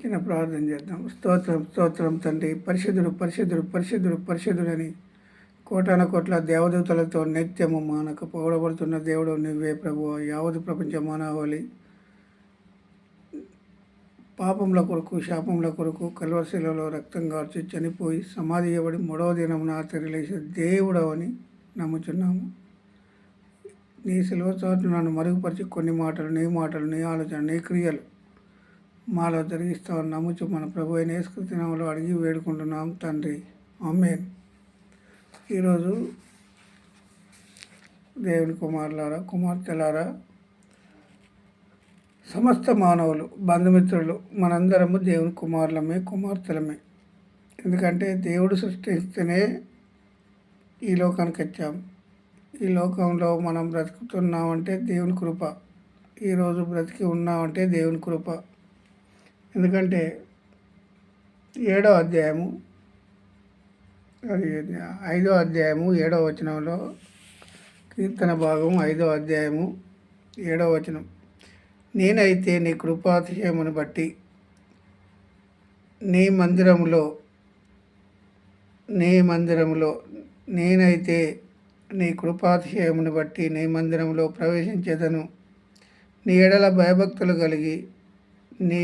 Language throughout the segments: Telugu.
చిన్న ప్రార్థన చేద్దాం. స్తోత్రం స్తోత్రం తండ్రి. పరిశుద్ధుడు పరిశుద్ధుడు పరిశుద్ధుడు పరిశుద్ధుడని కోటాన కోట్ల దేవదూతలతో నిత్యము మానక పొగడబడుతున్న దేవుడు నువ్వే ప్రభు. యావత్ ప్రపంచ మానవాళి పాపముల కొరకు శాపముల కొరకు కల్వశిలలో రక్తం కార్చి చనిపోయి సమాధి చేయబడి మూడవ దినమున తిరిలేసే దేవుడవని నమ్ముచున్నాము. నీ సిలువ చోటు నన్ను మరుగుపరిచి కొన్ని మాటలు నీ మాటలు నీ ఆలోచన నీ క్రియలు మాలో జరిగిస్తామని నమ్ముచు మన ప్రభు అయిన యేసుకృతి అడిగి వేడుకుంటున్నాం తండ్రి. అమ్మేన్ ఈరోజు దేవుని కుమారులారా కుమార్తెలారా సమస్త మానవులు బంధుమిత్రులు మనందరము దేవుని కుమారులమే కుమార్తెలమే. ఎందుకంటే దేవుడు సృష్టిస్తేనే ఈ లోకానికి వచ్చాము ఈ లోకంలో మనం బ్రతుకుతున్నామంటే దేవుని కృప. ఈరోజు బ్రతికి ఉన్నామంటే దేవుని కృప. ఎందుకంటే ఏడో అధ్యాయము అది ఐదో అధ్యాయము ఏడో వచనంలో కీర్తన భాగం ఐదో అధ్యాయము ఏడో వచనం. నేనైతే నీ కృపాతిశయమును బట్టి నీ మందిరములో నీ మందిరములో నేనైతే నీ కృపాతిశయమును బట్టి నీ మందిరంలో ప్రవేశించేదను. నీ ఎడల భయభక్తులు కలిగి నీ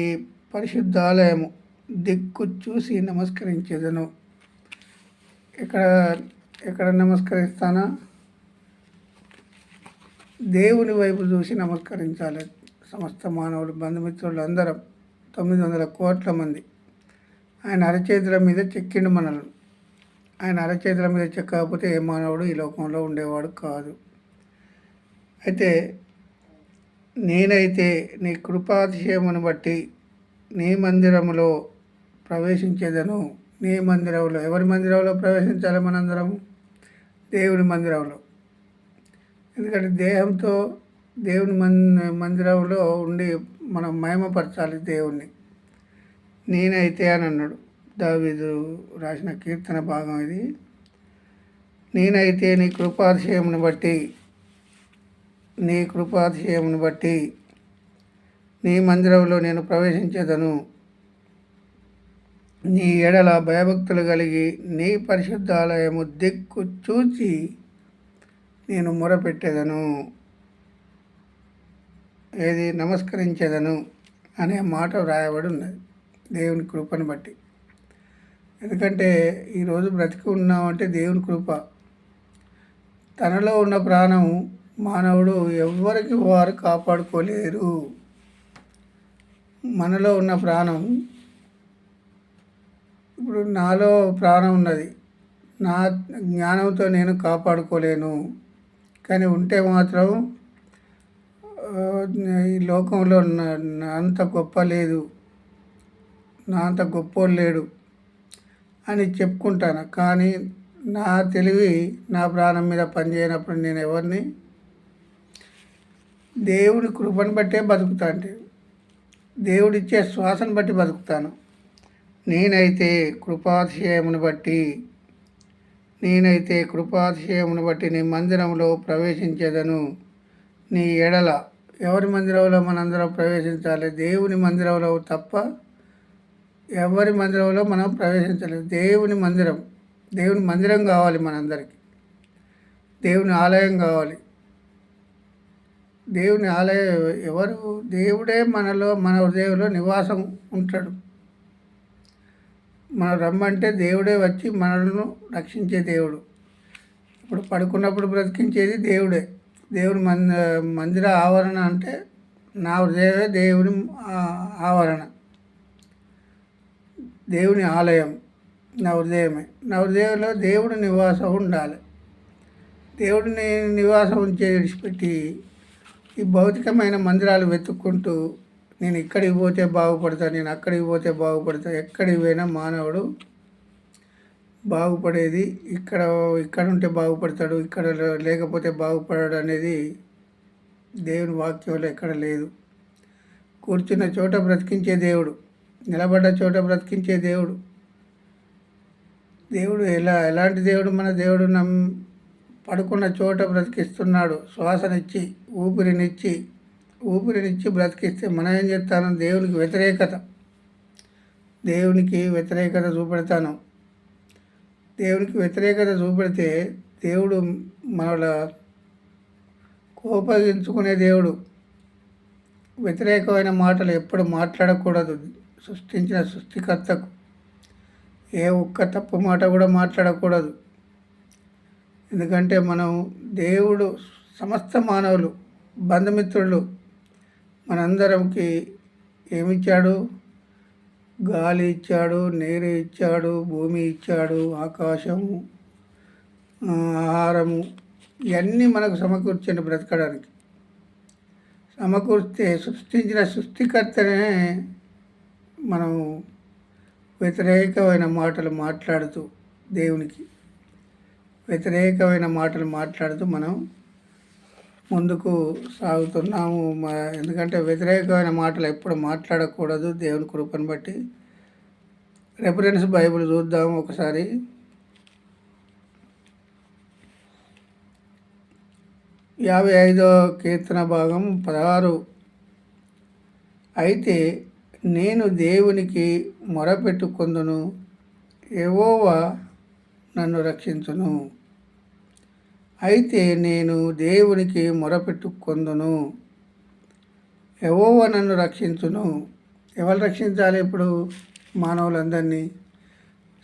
పరిశుద్ధాలయము దిక్కు చూసి నమస్కరించేదను. ఇక్కడ ఎక్కడ నమస్కరిస్తానా? దేవుని వైపు చూసి నమస్కరించాలి సమస్త మానవులు బంధుమిత్రులు అందరం. తొమ్మిది వందల కోట్ల మంది. ఆయన అరచేతుల మీద చెక్కిండు మనల్ని. ఆయన అరచేతుల మీద చెక్కకపోతే ఏ మానవుడు ఈ లోకంలో ఉండేవాడు కాదు. అయితే నేనైతే నీ కృపాతిశయమును బట్టి నీ మందిరములో ప్రవేశించేదను నీ మందిరంలో ఎవరి మందిరంలో ప్రవేశించాలి మనందరం దేవుని మందిరంలో ఎందుకంటే దేహంతో దేవుని మన్ మందిరంలో ఉండి మనం మహిమపరచాలి దేవుణ్ణి. నేనైతే అని అన్నాడు. దావీదు రాసిన కీర్తన భాగం ఇది. నేనైతే నీ కృపాతిశయమును బట్టి నీ కృపాతిశయమును బట్టి నీ మందిరంలో నేను ప్రవేశించేదను. నీ ఎడల భయభక్తులు కలిగి నీ పరిశుద్ధాలయము దిక్కు చూచి నేను మొరపెట్టేదను. ఏది నమస్కరించేదను అనే మాట వ్రాయబడి ఉన్నది దేవుని కృపను బట్టి. ఎందుకంటే ఈరోజు బ్రతికి ఉన్నామంటే దేవుని కృప. తనలో ఉన్న ప్రాణం మానవుడు ఎవరికి వారు కాపాడుకోలేరు. మనలో ఉన్న ప్రాణం. ఇప్పుడు నాలో ప్రాణం ఉన్నది. నా జ్ఞానంతో నేను కాపాడుకోలేను. కానీ ఉంటే మాత్రం ఈ లోకంలో నా అంత గొప్ప లేదు. నా అంత గొప్పోడు లేడు అని చెప్పుకుంటాను. కానీ నా తెలివి నా ప్రాణం మీద పనిచేయనప్పుడు నేను ఎవరిని? దేవుడి కృపను బట్టే బతుకుతా అంటే దేవుడిచ్చే శ్వాసను బట్టి బతుకుతాను. నేనైతే కృపాతిశయమును బట్టి నేనైతే కృపాతిశయమును బట్టి నీ మందిరంలో ప్రవేశించేదను. నీ ఎడల ఎవరి మందిరంలో మనందరం ప్రవేశించాలి? దేవుని మందిరంలో తప్ప ఎవరి మందిరంలో మనం ప్రవేశించలేదు. దేవుని మందిరం దేవుని మందిరం కావాలి మనందరికీ. దేవుని ఆలయం కావాలి. దేవుని ఆలయం ఎవరు? దేవుడే మనలో మన హృదయంలో నివాసం ఉంటాడు. మనం రమ్మంటే దేవుడే వచ్చి మనలను రక్షించే దేవుడు. ఇప్పుడు పడుకున్నప్పుడు బ్రతికించేది దేవుడే. దేవుని మంద మందిర ఆవరణ అంటే నా హృదయమే దేవుని ఆవరణ. దేవుని ఆలయం నా హృదయమే. నా హృదయంలో దేవుడి నివాసం ఉండాలి. దేవుడిని నివాసం ఉంచే విడిచిపెట్టి ఈ భౌతికమైన మందిరాలు వెతుక్కుంటూ నేను ఇక్కడికి పోతే బాగుపడతా నేను అక్కడికి పోతే బాగుపడతా ఎక్కడికి పోయినా మానవుడు బాగుపడేది ఇక్కడ ఇక్కడ ఉంటే బాగుపడతాడు ఇక్కడ లేకపోతే బాగుపడాడు అనేది దేవుని వాక్యంలో ఎక్కడ లేదు. కూర్చున్న చోట బ్రతికించే దేవుడు నిలబడ్డ చోట బ్రతికించే దేవుడు. దేవుడు ఎలా ఎలాంటి దేవుడు మన దేవుడు నమ్ పడుకున్న చోట బ్రతికిస్తున్నాడు. శ్వాసనిచ్చి ఊపిరినిచ్చి ఊపిరినిచ్చి బ్రతికిస్తే మనం ఏం చేస్తాను? దేవునికి వ్యతిరేకత. దేవునికి వ్యతిరేకత చూపెడతాను. దేవునికి వ్యతిరేకత చూపెడితే దేవుడు మనల కోపగించుకునే దేవుడు. వ్యతిరేకమైన మాటలు ఎప్పుడు మాట్లాడకూడదు. సృష్టించిన సృష్టికర్తకు ఏ ఒక్క తప్పు మాట కూడా మాట్లాడకూడదు. ఎందుకంటే మనం దేవుడు సమస్త మానవులు బంధుమిత్రులు మనందరికి ఏమిచ్చాడు? గాలి ఇచ్చాడు నీరు ఇచ్చాడు భూమి ఇచ్చాడు ఆకాశము ఆహారము ఇవన్నీ మనకు సమకూర్చండి బ్రతకడానికి. సమకూర్స్తే సృష్టించిన సృష్టికర్తనే మనం వ్యతిరేకమైన మాటలు మాట్లాడుతూ దేవునికి వ్యతిరేకమైన మాటలు మాట్లాడుతూ మనం ముందుకు సాగుతున్నాము. ఎందుకంటే వ్యతిరేకమైన మాటలు ఎప్పుడు మాట్లాడకూడదు దేవుని కృపను బట్టి. రెఫరెన్స్ బైబిల్ చూద్దాము ఒకసారి. యాభై ఐదో కీర్తన భాగం పదహారు. అయితే నేను దేవునికి మొరపెట్టుకుందును. ఏవోవా నన్ను రక్షించును. అయితే నేను దేవునికి మొరపెట్టుకొందును. ఎవో నన్ను రక్షించును. ఎవరు రక్షించాలి ఇప్పుడు? మానవులందరినీ.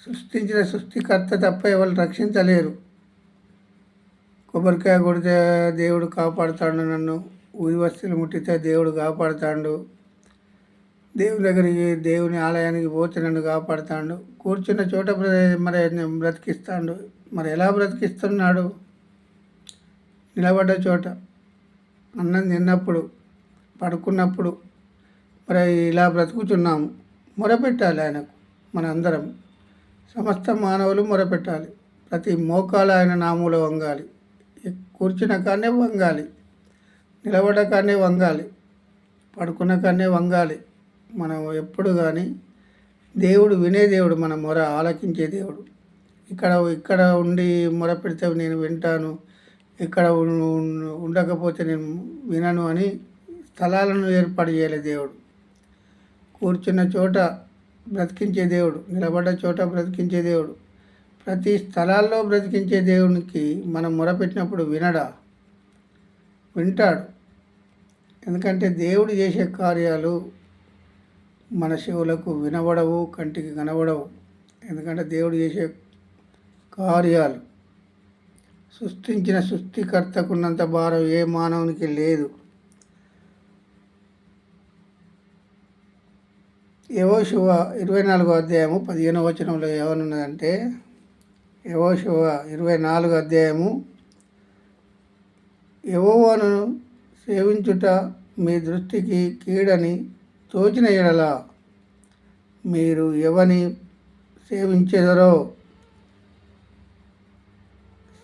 సృష్టించిన సృష్టికర్త తప్ప ఎవరు రక్షించలేరు. కొబ్బరికాయ కొడితే దేవుడు కాపాడుతాడు నన్ను. ఊరి వస్తులు ముట్టితే దేవుడు కాపాడుతాడు. దేవుని దగ్గరికి దేవుని ఆలయానికి పోతే నన్ను కాపాడుతాడు. కూర్చున్న చోట మరి బ్రతికిస్తాడు. మరి ఎలా బ్రతికిస్తున్నాడు? నిలబడ్డ చోట. అన్నం తిన్నప్పుడు పడుకున్నప్పుడు మరి ఇలా బ్రతుకుతున్నాము. మొరపెట్టాలి ఆయనకు మన అందరం. సమస్త మానవులు మొరపెట్టాలి. ప్రతి మోకాలు ఆయన నామూల వంగాలి. కూర్చున్న కానే వంగాలి. నిలబడ్డ కానే వంగాలి. పడుకున్న కానే వంగాలి. మనం ఎప్పుడు కానీ దేవుడు వినే దేవుడు మన మొర ఆలకించే దేవుడు. ఇక్కడ ఇక్కడ ఉండి మొర పెడితే నేను వింటాను ఇక్కడ ఉండకపోతే నేను వినను అని స్థలాలను ఏర్పాటు చేయలే దేవుడు. కూర్చున్న చోట బ్రతికించే దేవుడు నిలబడ్డ చోట బ్రతికించే దేవుడు. ప్రతి స్థలాల్లో బ్రతికించే దేవునికి మనం మొరపెట్టినప్పుడు వినడా? వింటాడు. ఎందుకంటే దేవుడు చేసే కార్యాలు మన శివులకు వినబడవు కంటికి కనబడవు. ఎందుకంటే దేవుడు చేసే కార్యాలు సృష్టించిన సృష్టికర్తకున్నంత భారం ఏ మానవునికి లేదు. ఏవో శివ ఇరవై నాలుగో అధ్యాయము పదిహేనో వచనంలో ఏమనున్నదంటే యవో శివ ఇరవై నాలుగు అధ్యాయము యవోవాను సేవించుట మీ దృష్టికి కీడని తోచిన ఎడల మీరు ఎవని సేవించెదరో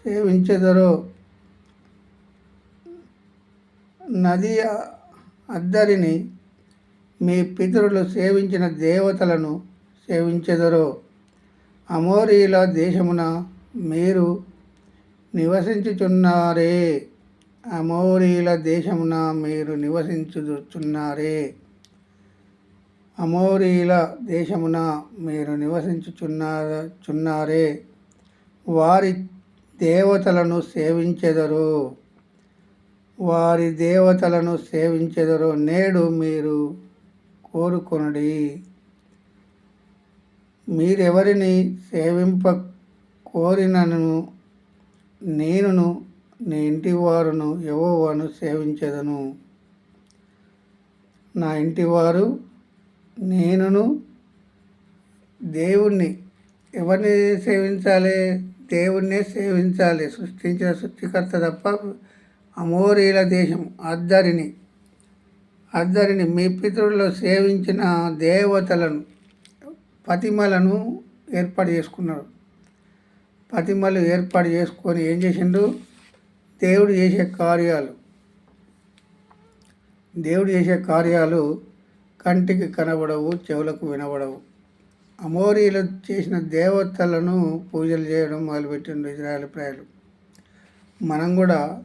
సేవించెదరో నది అద్దరిని మీ పితరులు సేవించిన దేవతలను సేవించెదరో అమోరీల దేశమున మీరు నివసించుచున్నారే అమోరీల దేశమున మీరు నివసించుచున్నారే. అమోరీల దేశమున మీరు నివసించుచున్నారే వారి దేవతలను సేవించెదరు. వారి దేవతలను సేవించెదరు. నేడు మీరు కోరుకొనడి. మీరెవరిని సేవింప కోరినను నేనును నీ ఇంటి వారును ఎవోవాను సేవించదను. నా ఇంటివారు నేనును దేవుణ్ణి. ఎవరిని సేవించాలి? దేవుణ్ణే సేవించాలి. సృష్టించిన సృష్టికర్త తప్ప అమోరీల దేశం అద్దరిని. అద్దరిని. మీ పితృల్లో సేవించిన దేవతలను పతిమలను ఏర్పాటు చేసుకున్నారు. పతిమలు ఏర్పాటు చేసుకొని ఏం చేసిండు? దేవుడు చేసే కార్యాలు. దేవుడు చేసే కార్యాలు కంటికి కనబడవు చెవులకు వినబడవు. అమోరీలు చేసిన దేవతలను పూజలు చేయడం మొదలుపెట్టిండు ఇజ్రాయల్ ప్రజలు. మనం కూడా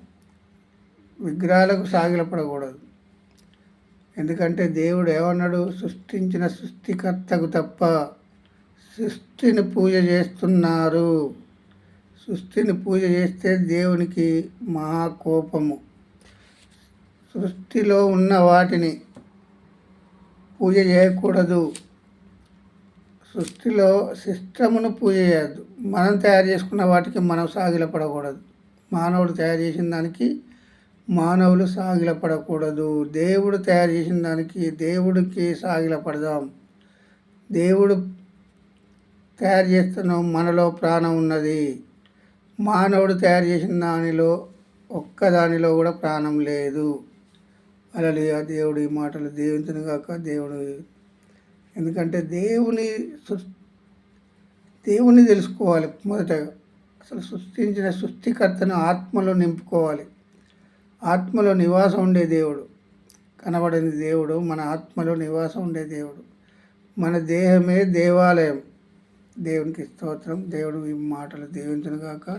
విగ్రహాలకు సాగిలపడకూడదు. ఎందుకంటే దేవుడు ఏమన్నాడు? సృష్టించిన సృష్టికర్తకు తప్ప సృష్టిని పూజ చేస్తున్నారు. సృష్టిని పూజ చేస్తే దేవునికి మహా కోపము సృష్టిలో ఉన్న వాటిని పూజ చేయకూడదు. సృష్టిలో సిస్టమును పూజ చేయద్దు. మనం తయారు చేసుకున్న వాటికి మనం సాగిలపడకూడదు మానవుడు తయారు చేసిన దానికి మానవులు సాగిలపడకూడదు దేవుడు తయారు చేసిన దానికి దేవుడికి సాగిలపడదాం దేవుడు తయారు చేస్తున్నాం మనలో ప్రాణం ఉన్నది. మానవుడు తయారు చేసిన దానిలో ఒక్కదానిలో కూడా ప్రాణం లేదు. అలలియ దేవుడు ఈ మాటలు దీవించను గాక దేవుడు. ఎందుకంటే దేవుని సృ- దేవుని తెలుసుకోవాలి మొదటగా అసలు సృష్టించిన సృష్టికర్తను ఆత్మలో నింపుకోవాలి. ఆత్మలో నివాసం ఉండే దేవుడు. కనబడని దేవుడు మన ఆత్మలో నివాసం ఉండే దేవుడు. మన దేహమే దేవాలయం. దేవునికి స్తోత్రం. దేవుడు ఈ మాటలు దీవించను గాక